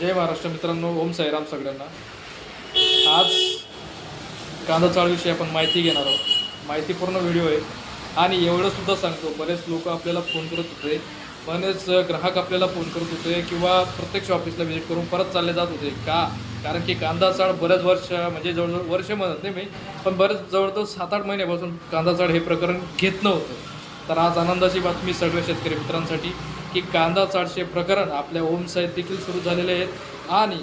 जय महाराष्ट्र मित्रांनो ओम साईराम सगळ्यांना. आज कांदा चाळविषयी आपण माहिती घेणार आहोत. माहितीपूर्ण व्हिडिओ आहे. आणि एवढंसुद्धा सांगतो बरेच लोक आपल्याला फोन करत होते बरेच ग्राहक आपल्याला फोन करत होते किंवा प्रत्यक्ष ऑफिसला व्हिजिट करून परत चालले जात होते. का? कारण की कांदा चाळ बऱ्याच वर्ष म्हणजे जवळजवळ वर्ष म्हणत नाही मी पण बरेच जवळजवळ सात आठ महिन्यापासून कांदा चाळ हे प्रकरण घेत नव्हतं. तर आज आनंदाची बातमी सगळ्या शेतकरी मित्रांसाठी. की कांदा चाळशे प्रकरण आपल्या ओम साईट देखील सुरू झालेले आहेत. आणि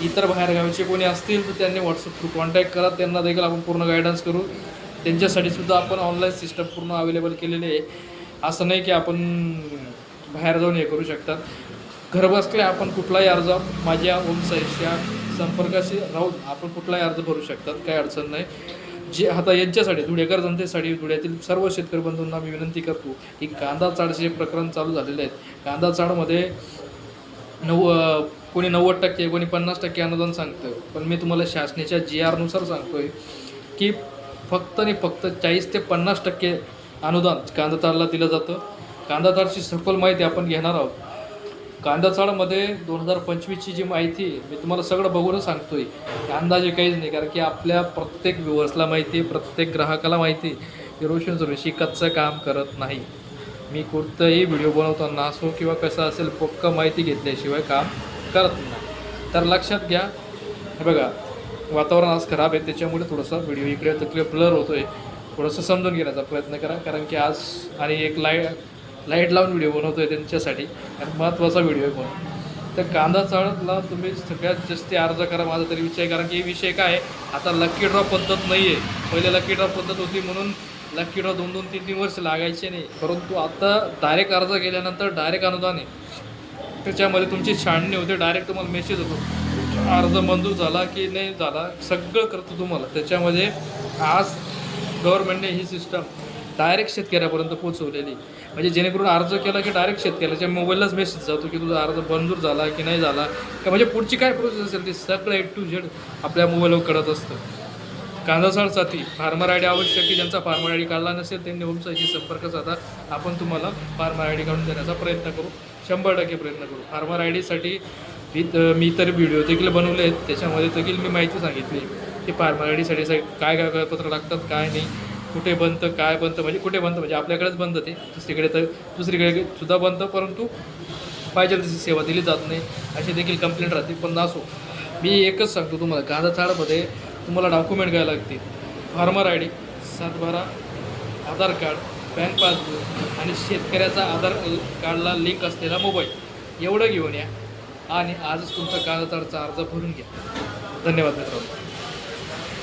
इतर बाहेरगावचे कोणी असतील तर त्यांनी व्हॉट्सअप थ्रू कॉन्टॅक्ट करा. त्यांना देखील आपण पूर्ण गायडन्स करू. त्यांच्यासाठी सुद्धा आपण ऑनलाईन सिस्टम पूर्ण अवेलेबल केलेली आहे. असं नाही की आपण बाहेर जाऊन हे करू शकतात. घरबसल्या आपण कुठलाही अर्ज माझ्या ओम साईटच्या संपर्काशी राहून आपण कुठलाही अर्ज भरू शकतात. काही अडचण नाही. जे आता यांच्यासाठी धुळेकर जनतेसाठी धुळ्यातील सर्व शेतकरी बंधूंना मी विनंती करतो की कांदा चाळचे प्रकरण चालू झालेले आहेत. कांदा चाळमध्ये नऊ कोणी नव्वद टक्के कोणी पन्नास टक्के अनुदान सांगतं पण मी तुम्हाला शासनाच्या जी आरनुसार सांगतो आहे की फक्त आणि फक्त चाळीस ते पन्नास टक्के अनुदान कांदा चाळला दिलं जातं. कांदा चाळची सखोल माहिती आपण घेणार आहोत. कांदा चाळमध्ये दोन हजार पंचवीसची जी माहिती आहे मी तुम्हाला सगळं बघूनच सांगतोय. अंदाजे काहीच नाही कारण की आपल्या प्रत्येक व्ह्युअर्सला माहिती आहे प्रत्येक ग्राहकाला माहिती आहे की रोशन सुरेशी कच्चं काम करत नाही. मी कोणतंही व्हिडिओ बनवताना असो किंवा कसं असेल पक्क माहिती घेतल्याशिवाय काम करत नाही. तर लक्षात घ्या हे बघा वातावरण आज खराब आहे त्याच्यामुळे थोडंसं व्हिडिओ इकडे तिकडे ब्लर होतो आहे थोडंसं समजून घेण्याचा प्रयत्न करा कारण की आज आणि एक लाइट लाइट लावून व्हिडिओ बनवतो आहे त्यांच्यासाठी. आणि महत्त्वाचा व्हिडिओ आहे म्हणून. तर कांदा चाळतला तुम्ही सगळ्यात जास्त अर्ज करा माझा तरी विषय. कारण की विषय काय आता लकी ड्रॉ पद्धत नाही आहे पहिले लकी ड्रॉ पद्धत होती म्हणून लकी ड्रॉ दोन दोन तीन तीन वर्ष लागायचे नाही. परंतु आता डायरेक्ट अर्ज केल्यानंतर डायरेक्ट अनुदान आहे. त्याच्यामध्ये तुमची छाणणी होते डायरेक्ट तुम्हाला मेसेज होतो अर्ज मंजूर झाला की नाही झाला सगळं करतो तुम्हाला. त्याच्यामध्ये आज गव्हर्मेंटने ही सिस्टम डायरेक्ट शेतकऱ्यापर्यंत पोहोचवलेली. म्हणजे जेणेकरून अर्ज केला की डायरेक्ट शेतकऱ्याच्या मोबाईललाच मेसेज जातो की तुझा अर्ज मंजूर झाला की नाही झाला. का म्हणजे पुढची काय प्रोसेस असेल ते सगळं ए टू झेड आपल्या मोबाईलवर कळत असतं. कांदासाळ साथी फार्मर आय डी आवश्यक की ज्यांचा फार्मर आय डी काढला नसेल त्यांनी होमसाईशी संपर्क साधा. आपण तुम्हाला फार्मर आय डी काढून देण्याचा प्रयत्न करू. शंभर टक्के प्रयत्न करू. फार्मर आय डीसाठी मी तर मी तर व्हिडिओ देखील बनवले आहेत. त्याच्यामध्ये देखील मी माहिती सांगितली की फार्मर आय डीसाठी काय काय कागदपत्र लागतात काय नाही. कुठे बनतं काय बनतं म्हणजे कुठे बनतं म्हणजे आपल्याकडेच बनतं ते. दुसरीकडे तर दुसरीकडे सुद्धा बनतं परंतु पाहिजे तशी सेवा दिली जात नाही. अशी देखील कंप्लेंट राहते पण असो मी एकच सांगतो तुम्हाला कांदा चाळमध्ये तुम्हाला डॉक्युमेंट घ्यायला लागतील. फार्मर आय डी सातबारा आधार कार्ड बँक पासबुक आणि शेतकऱ्याचा आधार कार्डला लिंक असलेला मोबाईल. एवढं घेऊन या. आणि आजच तुमचा कागदाचा अर्ज भरून घ्या. धन्यवाद मित्रांनो.